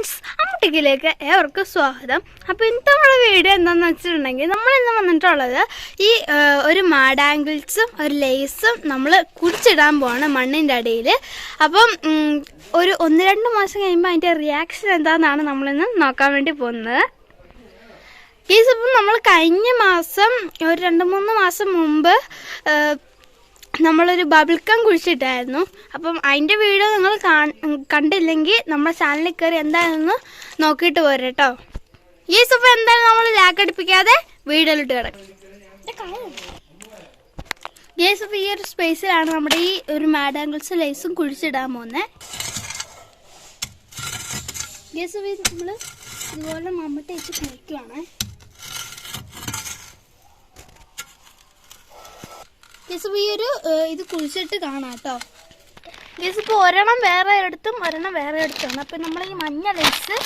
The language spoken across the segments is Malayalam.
ഫ്രണ്ട്സ് അമ്മട്ടിക്കിലേക്ക് ഏവർക്കും സ്വാഗതം. അപ്പോൾ ഇന്നത്തെ നമ്മുടെ വീഡിയോ എന്താണെന്ന് വെച്ചിട്ടുണ്ടെങ്കിൽ നമ്മൾ ഇന്ന് വന്നിട്ടുള്ളത് ഈ ഒരു മാഡാങ്കിൾസും ഒരു ലേസും നമ്മൾ കുടിച്ചിടാൻ പോവാണ് മണ്ണിന്റെ അടിയിൽ അപ്പം ഒരു ഒന്ന് രണ്ട് മാസം കഴിയുമ്പോൾ അതിന്റെ റിയാക്ഷൻ എന്താണെന്നാണ് നമ്മളിന്ന് നോക്കാൻ വേണ്ടി പോകുന്നത്. ഈ ഇപ്പം നമ്മൾ കഴിഞ്ഞ മാസം ഒരു രണ്ട് മൂന്ന് മാസം മുമ്പ് നമ്മളൊരു ബബിൾക്കം കുഴിച്ചിട്ടായിരുന്നു. അപ്പം അതിന്റെ വീഡിയോ നിങ്ങൾ കണ്ടില്ലെങ്കിൽ നമ്മുടെ ചാനലിൽ കയറി എന്താണെന്ന് നോക്കിയിട്ട് പോരെ കേട്ടോ ഈ സൂപ്പ് എന്തായാലും നമ്മൾ ലാക്കടിപ്പിക്കാതെ വീഡിയോയിലിട്ട് കിടക്കും സൂപ്പ് ഈ ഒരു സ്പേസിലാണ് നമ്മുടെ ഈ ഒരു മാഡാങ്കിൾസ് ലൈസും കുഴിച്ചിടാൻ പോകുന്നത് സൂപ്പ് നമ്മൾ ഇതുപോലെ മമ്മട്ടി വെച്ച് കുഴിക്കുവാണ് ഗസ് ഈ ഒരു ഇത് കുഴിച്ചിട്ട് കാണാം കേട്ടോ ഗസ് ഇപ്പോൾ ഒരെണ്ണം വേറെ എടുത്തും ഒരെണ്ണം വേറെ എടുത്താണ് അപ്പം നമ്മൾ ഈ മഞ്ഞ ലൈസ്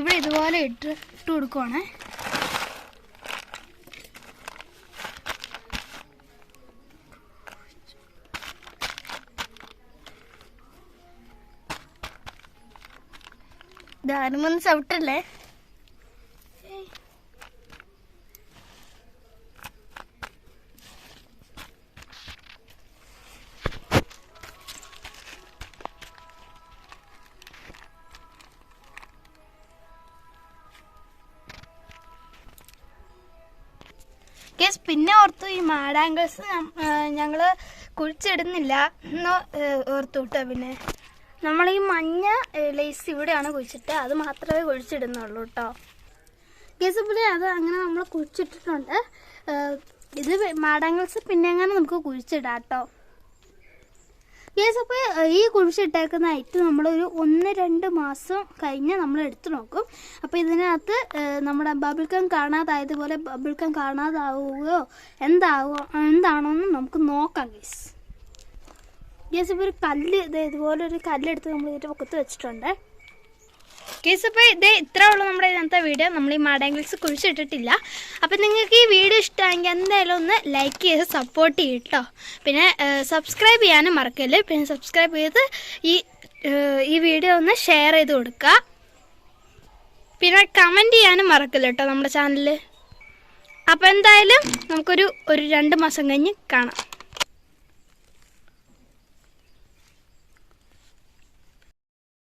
ഇവിടെ ഇതുപോലെ ഇട്ട് ഇട്ട് കൊടുക്കുവാണ്. ദാരുമൊന്ന് ചവിട്ടല്ലേ? കേസ് പിന്നെ ഓർത്തു ഈ മാഡാങ്കിൾസ് ഞങ്ങൾ കുഴിച്ചിടുന്നില്ല. എന്ന് ഓർത്തു കേട്ടോ പിന്നെ. നമ്മൾ ഈ മഞ്ഞ ലേസ് ഇവിടെയാണ് കുഴിച്ചിട്ട്. അത് മാത്രമേ കുഴിച്ചിടുന്നുള്ളൂ കേട്ടോ കേസ് പിന്നെ അത് അങ്ങനെ നമ്മൾ കുഴിച്ചിട്ടിട്ടുണ്ട്. ഇത് മാഡാങ്കിൾസ് പിന്നെ അങ്ങനെ നമുക്ക് കുഴിച്ചിടാം കേട്ടോ യെസ് അപ്പോൾ ഈ കുഴിച്ചിട്ടേക്കുന്ന ഐറ്റം നമ്മളൊരു ഒന്ന് രണ്ട് മാസം കഴിഞ്ഞ് നമ്മൾ എടുത്തു നോക്കും. അപ്പോൾ ഇതിനകത്ത് നമ്മുടെ ബബിൾക്കം കാണാതായതുപോലെ ബബിൾക്കം കാണാതാവുകയോ എന്താവോ എന്താണോന്ന് നമുക്ക് നോക്കാം ഗീസ് ഗീസ് ഇപ്പോൾ ഒരു കല്ല് ഇത് ഇതുപോലെ ഒരു കല്ലെടുത്ത് നമ്മൾ ഇതിന്റെ പൊക്കത്ത് വെച്ചിട്ടുണ്ട്. കേസ് അപ്പോൾ ഇത് ഇത്രേ ഉള്ളൂ നമ്മുടെ ഇന്നത്തെ വീഡിയോ. നമ്മൾ ഈ മാഡാങ്കിൾസ് കുഴിച്ചിട്ടിട്ടില്ല. അപ്പം നിങ്ങൾക്ക് ഈ വീഡിയോ ഇഷ്ടമായെങ്കിൽ എന്തായാലും ഒന്ന് ലൈക്ക് ചെയ്ത് സപ്പോർട്ട് ചെയ്യും കേട്ടോ പിന്നെ സബ്സ്ക്രൈബ് ചെയ്യാനും മറക്കല്ലേ പിന്നെ സബ്സ്ക്രൈബ് ചെയ്ത് ഈ ഈ വീഡിയോ ഒന്ന് ഷെയർ ചെയ്ത് കൊടുക്കുക പിന്നെ കമന്റ് ചെയ്യാനും മറക്കില്ല കേട്ടോ നമ്മുടെ ചാനലിൽ അപ്പോൾ എന്തായാലും നമുക്കൊരു ഒരു രണ്ട് മാസം കഴിഞ്ഞ് കാണാം.